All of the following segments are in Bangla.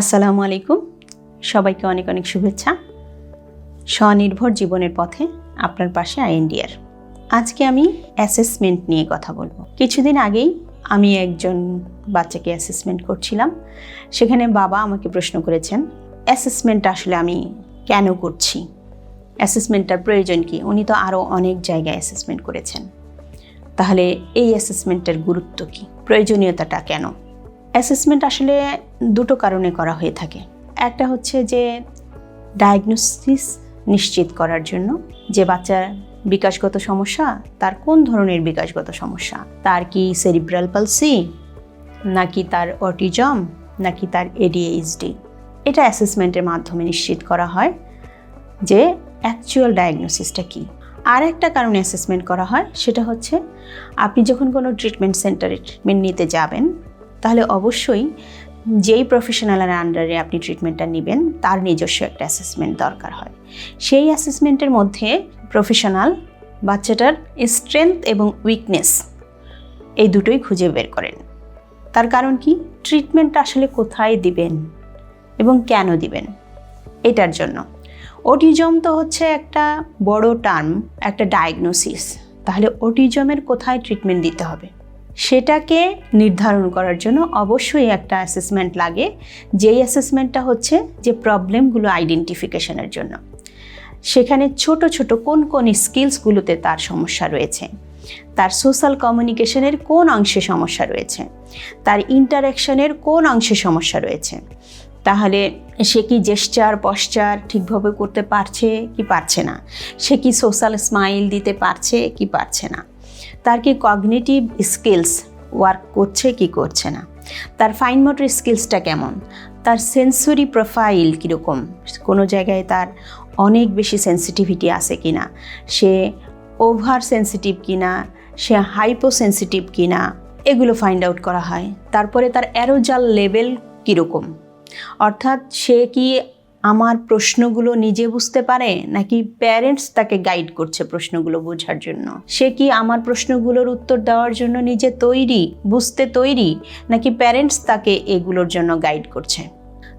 আসসালামু আলাইকুম। সবাইকে অনেক অনেক শুভেচ্ছা। স্বনির্ভর জীবনের পথে আপনার পাশে আইএনডিআর আজকে আমি অ্যাসেসমেন্ট নিয়ে কথা বলব। কিছুদিন আগেই আমি একজন বাচ্চাকে অ্যাসেসমেন্ট করছিলাম। সেখানে বাবা আমাকে প্রশ্ন করেছেন অ্যাসেসমেন্ট আসলে আমি কেন করছি? অ্যাসেসমেন্টটার প্রয়োজন কি? উনি তো আরও অনেক জায়গায় অ্যাসেসমেন্ট করেছেন। তাহলে এই অ্যাসেসমেন্টের গুরুত্ব কি? প্রয়োজনীয়তাটা কেন? অ্যাসেসমেন্ট আসলে দুটো কারণে করা হয়ে থাকে। একটা হচ্ছে যে ডায়াগনোসিস নিশ্চিত করার জন্য যে বাচ্চার বিকাশগত সমস্যা, তার কোন ধরনের বিকাশগত সমস্যা? তার কি সেরিব্রাল পালসি নাকি তার অটিজম নাকি তার এডিএইচডি এটা অ্যাসেসমেন্টের মাধ্যমে নিশ্চিত করা হয় যে অ্যাকচুয়াল ডায়াগনোসিসটা কী। আর একটা কারণে অ্যাসেসমেন্ট করা হয়, সেটা হচ্ছে আপনি যখন কোনো ট্রিটমেন্ট সেন্টারে ট্রিটমেন্ট নিতে যাবেন, তাহলে অবশ্যই যেই প্রফেশনালের আন্ডারে আপনি ট্রিটমেন্টটা নেবেন, তার নিজস্ব একটা অ্যাসেসমেন্ট দরকার হয়। সেই অ্যাসেসমেন্টের মধ্যে প্রফেশনাল বাচ্চাটার স্ট্রেংথ এবং উইকনেস এই দুটোই খুঁজে বের করেন। তার কারণ কি? ট্রিটমেন্টটা আসলে কোথায় দিবেন এবং কেন দিবেন? এটার জন্য। অটিজম তো হচ্ছে একটা বড় টার্ম একটা ডায়াগনোসিস তাহলে অটিজমের কোথায় ট্রিটমেন্ট দিতে হবে? সেটাকে নির্ধারণ করার জন্য অবশ্যই একটা অ্যাসেসমেন্ট লাগে। যেই অ্যাসেসমেন্টটা হচ্ছে যে প্রবলেমগুলো আইডেন্টিফিকেশনের জন্য। সেখানে ছোট ছোট কোন কোন স্কিলসগুলোতে তার সমস্যা রয়েছে। তার সোশ্যাল কমিউনিকেশনের কোন অংশে সমস্যা রয়েছে। তার ইন্টারাকশনের কোন অংশে সমস্যা রয়েছে। তাহলে সে কি জেস্টার পশ্চার ঠিকভাবে করতে পারছে কি পারছে না? সে কি সোশ্যাল স্মাইল দিতে পারছে কি পারছে না? তার কি কগনিটিভ স্কিলস ওয়ার্ক করছে কি করছে না? তার ফাইন মোটর স্কিলসটা কেমন? তার সেন্সরি প্রোফাইল কীরকম? কোনো জায়গায় তার অনেক বেশি সেন্সিটিভিটি আছে কি না সে ওভার সেন্সিটিভ কি না সে হাইপো সেন্সিটিভ কি না এগুলো ফাইন্ড আউট করা হয়। তারপরে তার অ্যারোজাল লেভেল কীরকম? অর্থাৎ সে কি আমার প্রশ্নগুলো নিজে বুঝতে পারে নাকি প্যারেন্টস তাকে গাইড করছে প্রশ্নগুলো বোঝার জন্য? সে কি আমার প্রশ্নগুলোর উত্তর দেওয়ার জন্য নিজে তৈরি, বুঝতে তৈরি, নাকি প্যারেন্টস তাকে এগুলোর জন্য গাইড করছে?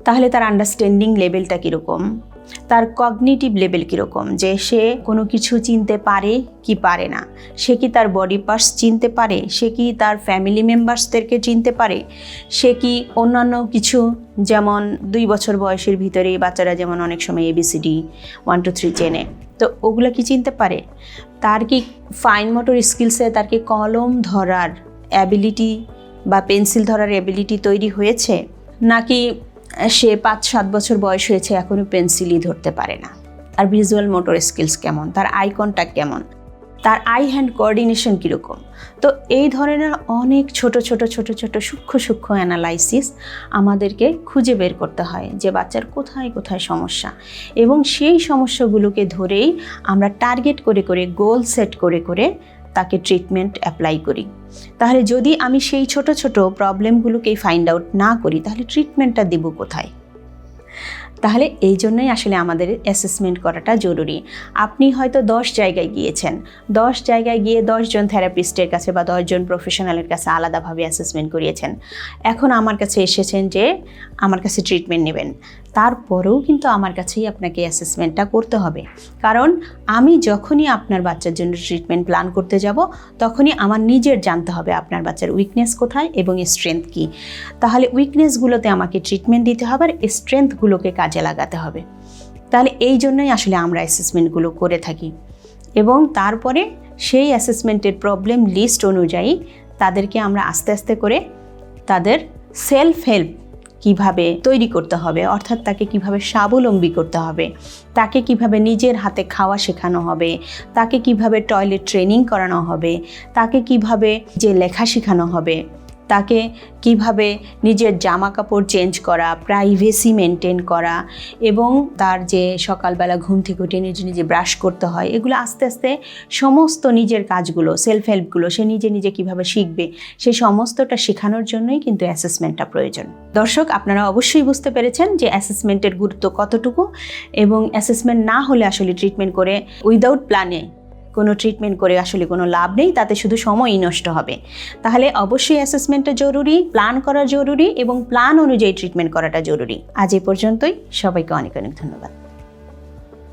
তাহলে তার আন্ডারস্ট্যান্ডিং লেভেলটা কীরকম? তার কগনিটিভ লেভেল কীরকম? যে সে কোনো কিছু চিনতে পারে কি পারে না? সে কি তার বডি পার্টস চিনতে পারে? সে কি তার ফ্যামিলি মেম্বার্সদেরকে চিনতে পারে? সে কি অন্যান্য কিছু? যেমন দুই বছর বয়সের ভিতরে বাচ্চারা যেমন অনেক সময় এবিসিডি ওয়ান টু থ্রি চেনে। তো ওগুলো কি চিনতে পারে? তার কি ফাইন মোটর স্কিলসে তার কি কলম ধরার অ্যাবিলিটি বা পেন্সিল ধরার অ্যাবিলিটি তৈরি হয়েছে? নাকি সে পাঁচ, সাত বছর বয়স হয়েছে এখনও পেন্সিলই ধরতে পারে না। তার ভিজুয়াল মোটর স্কিলস কেমন? তার আই কন্ট্যাক্ট কেমন? তার আই হ্যান্ড কোঅর্ডিনেশন কীরকম? তো এই ধরনের অনেক ছোট ছোট ছোট ছোট সূক্ষ্ম সূক্ষ্ম অ্যানালাইসিস আমাদেরকে খুঁজে বের করতে হয় যে বাচ্চার কোথায় কোথায় সমস্যা। এবং সেই সমস্যাগুলোকে ধরেই আমরা টার্গেট করে করে গোল সেট করে করে তাকে ট্রিটমেন্ট অ্যাপ্লাই করি। তাহলে যদি আমি সেই ছোট ছোট প্রবলেমগুলোকেই ফাইন্ড আউট না করি, তাহলে ট্রিটমেন্টটা দেব কোথায়? তাহলে এই জন্যই আসলে আমাদের অ্যাসেসমেন্ট করাটা জরুরি। আপনি হয়তো দশ জায়গায় গিয়েছেন। দশ জায়গায় গিয়ে দশজন থেরাপিস্টের কাছে বা দশজন প্রফেশনালের কাছে আলাদাভাবে অ্যাসেসমেন্ট করিয়েছেন। এখন আমার কাছে এসেছেন যে, আমার কাছে ট্রিটমেন্ট নেবেন। তারপরেও কিন্তু আমার কাছেই আপনাকে অ্যাসেসমেন্টটা করতে হবে। কারণ আমি যখনই আপনার বাচ্চার জন্য ট্রিটমেন্ট প্ল্যান করতে যাব, তখনই আমার নিজের জানতে হবে আপনার বাচ্চার উইকনেস কোথায় এবং স্ট্রেংথ কী। তাহলে উইকনেসগুলোতে আমাকে ট্রিটমেন্ট দিতে হবে আর স্ট্রেংথগুলোকে কাজে লাগাতে হবে। তাহলে এই জন্যই আসলে আমরা অ্যাসেসমেন্টগুলো করে থাকি। এবং তারপরে সেই অ্যাসেসমেন্টের প্রবলেম লিস্ট অনুযায়ী তাদেরকে আমরা আস্তে আস্তে করে তাদের সেলফ হেল্প কীভাবে তৈরি করতে হবে, অর্থাৎ তাকে কীভাবে স্বাবলম্বী করতে হবে, তাকে কীভাবে নিজের হাতে খাওয়া শেখানো হবে, তাকে কীভাবে টয়লেট ট্রেনিং করানো হবে, তাকে কীভাবে যে লেখা শেখানো হবে তাকে কীভাবে নিজের জামা কাপড় চেঞ্জ করা প্রাইভেসি মেনটেন করা এবং তার যে সকালবেলা ঘুম থেকে উঠে নিজে নিজে ব্রাশ করতে হয়, এগুলো আস্তে আস্তে সমস্ত নিজের কাজগুলো সেলফ হেল্পগুলো সে নিজে নিজে কীভাবে শিখবে সেই সমস্তটা শেখানোর জন্যই কিন্তু অ্যাসেসমেন্টটা প্রয়োজন। দর্শক, আপনারা অবশ্যই বুঝতে পেরেছেন যে অ্যাসেসমেন্টের গুরুত্ব কতটুকু এবং অ্যাসেসমেন্ট না হলে আসলে ট্রিটমেন্ট করে উইদাউট প্ল্যানে কোনো ট্রিটমেন্ট করে আসলে কোনো লাভ নেই, তাতে শুধু সময়ই নষ্ট হবে। তাহলে অবশ্যই অ্যাসেসমেন্টটা জরুরি প্ল্যান করা জরুরি এবং প্ল্যান অনুযায়ী ট্রিটমেন্ট করাটা জরুরি। আজ এ পর্যন্তই। সবাইকে অনেক অনেক ধন্যবাদ।